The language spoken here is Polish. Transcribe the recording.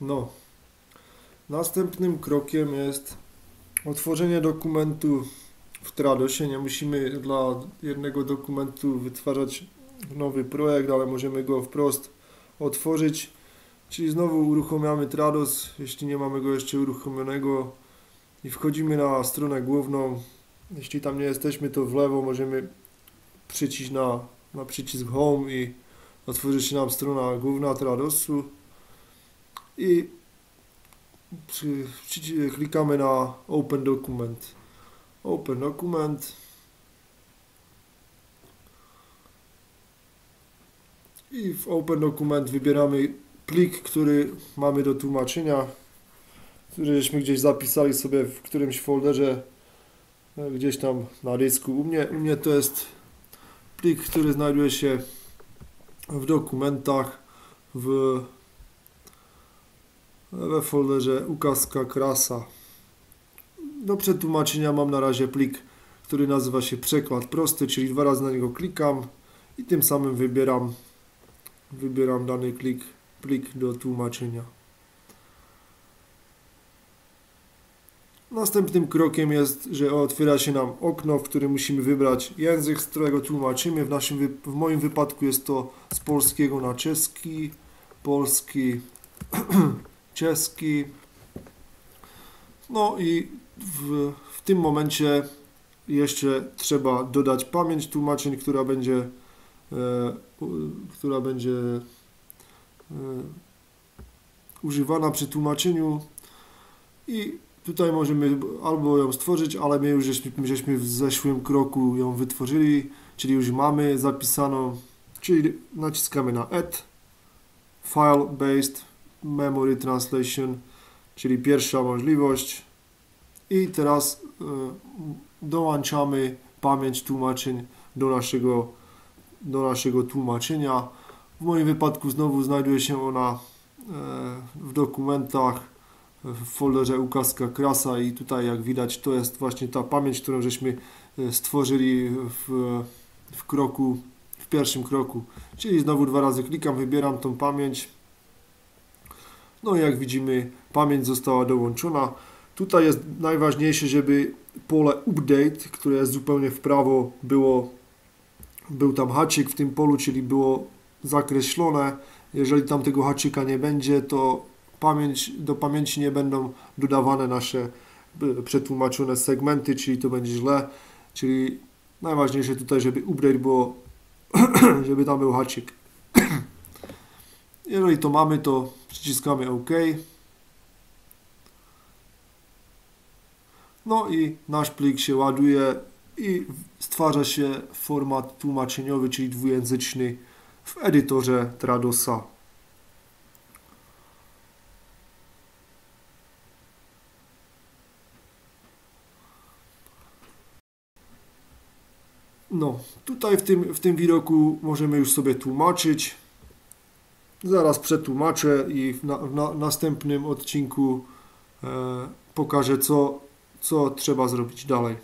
No. Następnym krokiem jest otworzenie dokumentu w Tradosie. Nie musimy dla jednego dokumentu wytwarzać nowy projekt, ale możemy go wprost otworzyć. Czyli znowu uruchamiamy Trados, jeśli nie mamy go jeszcze uruchomionego i wchodzimy na stronę główną. Jeśli tam nie jesteśmy, to w lewo możemy przycisk na, na przycisk Home i otworzy się nam strona główna Tradosu i przy, przy, klikamy na Open Document. Open Document. I w Open Document wybieramy plik, który mamy do tłumaczenia, który żeśmy gdzieś zapisali sobie w którymś folderze, e, gdzieś tam na dysku. U mnie, u mnie to jest plik, który znajduje się w dokumentach w, we folderze ukaska krasa. Do przetłumaczenia mam na razie plik, który nazywa się przekład prosty, czyli dwa razy na niego klikam i tym samym wybieram, wybieram dany klik, plik do tłumaczenia. Następnym krokiem jest, że otwiera się nam okno, w którym musimy wybrać język, z którego tłumaczymy. W, naszym, w moim wypadku jest to z polskiego na czeski, polski, czeski. No i w, w tym momencie jeszcze trzeba dodać pamięć tłumaczeń, która będzie, e, która będzie e, używana przy tłumaczeniu i Tutaj możemy albo ją stworzyć, ale my już żeśmy, żeśmy w zeszłym kroku ją wytworzyli, czyli już mamy zapisaną, czyli naciskamy na Add, File Based Memory Translation, czyli pierwsza możliwość i teraz y, dołączamy pamięć tłumaczeń do naszego, do naszego tłumaczenia. W moim wypadku znowu znajduje się ona y, w dokumentach w folderze ukaska krasa i tutaj jak widać to jest właśnie ta pamięć, którą żeśmy e, stworzyli w, w kroku, w pierwszym kroku. Czyli znowu dwa razy klikam, wybieram tą pamięć. No i jak widzimy pamięć została dołączona. Tutaj jest najważniejsze, żeby pole update, które jest zupełnie w prawo, było, był tam haczyk w tym polu, czyli było zakreślone. Jeżeli tam tego haczyka nie będzie, to pamięć, do pamięci nie będą dodawane nasze e, przetłumaczone segmenty, czyli to będzie źle. Czyli najważniejsze tutaj, żeby update było, żeby tam był haczyk. Jeżeli to mamy, to przyciskamy OK. No i nasz plik się ładuje i stwarza się format tłumaczeniowy, czyli dwujęzyczny w edytorze Tradosa. No, tutaj w tym, w tym widoku możemy już sobie tłumaczyć. Zaraz przetłumaczę i na, na następnym odcinku e, pokażę, co, co trzeba zrobić dalej.